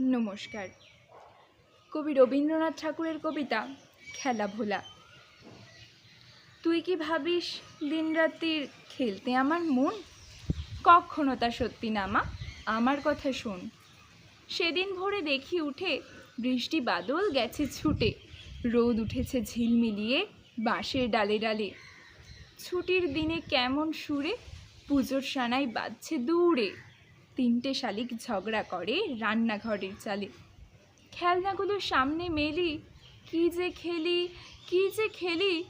নমস্কার। কবি রবীন্দ্রনাথ ঠাকুরের কবিতা খেলা ভোলা। তুই কি ভাবিস দিনরাত্রির খেলতে আমার মন? কখনো তা সত্যি না মা, আমার কথা শোন। সেদিন ভোরে দেখি উঠে বৃষ্টি বাদল গেছে ছুটে। রোদ উঠেছে ঝিলমিলিয়ে বাঁশের ডালে ডালে। ছুটির দিনে কেমন সুরে পুজোর সানাই বাজছে দূরে। তিনটে শালিক ঝগড়া করে রান্নাঘরের চালে। খেলনাগুলো সামনে মেলি, কি যে খেলি, কি যে খেলি?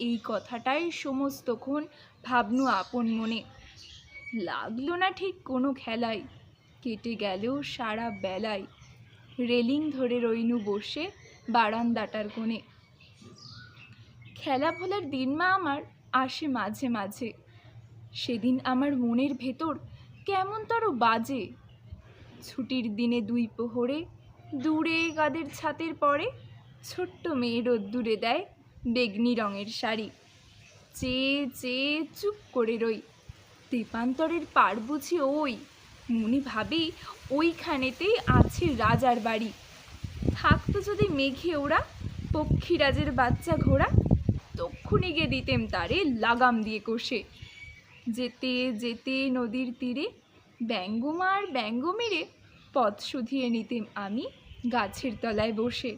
এই কথাটাই সমস্তক্ষণ ভাবনু আপন মনে। লাগল না ঠিক কোনো খেলাই, কেটে গেলেও সারা বেলায়। রেলিং ধরে রইনু বসে বারান্দাটার কোণে। খেলা ভোলার দিন মা আমার আসে মাঝে মাঝে। সেদিন আমার মনের ভেতর কেমন তারও বাজে? ছুটির দিনে দুই পোহরে, দূরে গাদের ছাতের পরে ছোট্ট মেয়ে রোদ্দুরে দেয় বেগনি রঙের শাড়ি। চেয়ে চেয়ে চুপ করে রই। তেপান্তরের পার বুঝি ওই, মনে ভাবি ওইখানেতেই আছে রাজার বাড়ি। থাকতো যদি মেঘে ওরা, পক্ষীরাজের বাচ্চা ঘোড়া, তক্ষুনি গিয়ে দিতেম তারে লাগাম দিয়ে কষে। যেতে যেতে নদীর তীরে ব্যঙ্গমার ব্যঙ্গ মেরে পথ শুধিয়ে নিতেম আমি গাছের তলায় বসে।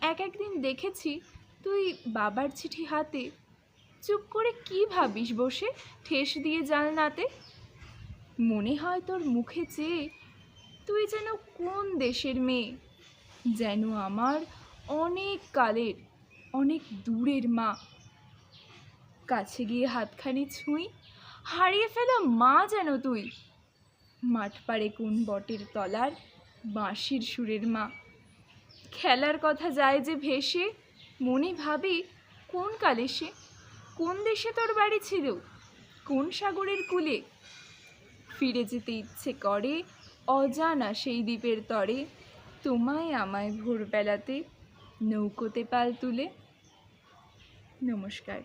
এক একদিন দেখেছি তুই বাবার চিঠি হাতে। চুপ করে কি ভাবিস বসে ঠেস দিয়ে জানলাতে? মনে হয় তোর মুখে চেয়ে তুই যেন কোন দেশের মেয়ে? যেন আমার অনেক কালের, অনেক দূরের মা। কাছে গিয়ে হাতখানি ছুঁই, হারিয়ে ফেলা মা যেন তুই। মাঠ পাড়ে কোন বটের তলার, বাঁশির সুরের মা। খেলার কথা যায় যে ভেসে, মনে ভাবি কোন কালে সে, কোন দেশে তোর বাড়ি ছিল, কোন সাগরের কূলে। ফিরে যেতে ইচ্ছে করে অজানা সেই দ্বীপের তরে, তোমায় আমায় ভোরবেলাতে নৌকোতে পাল তুলে। নমস্কার।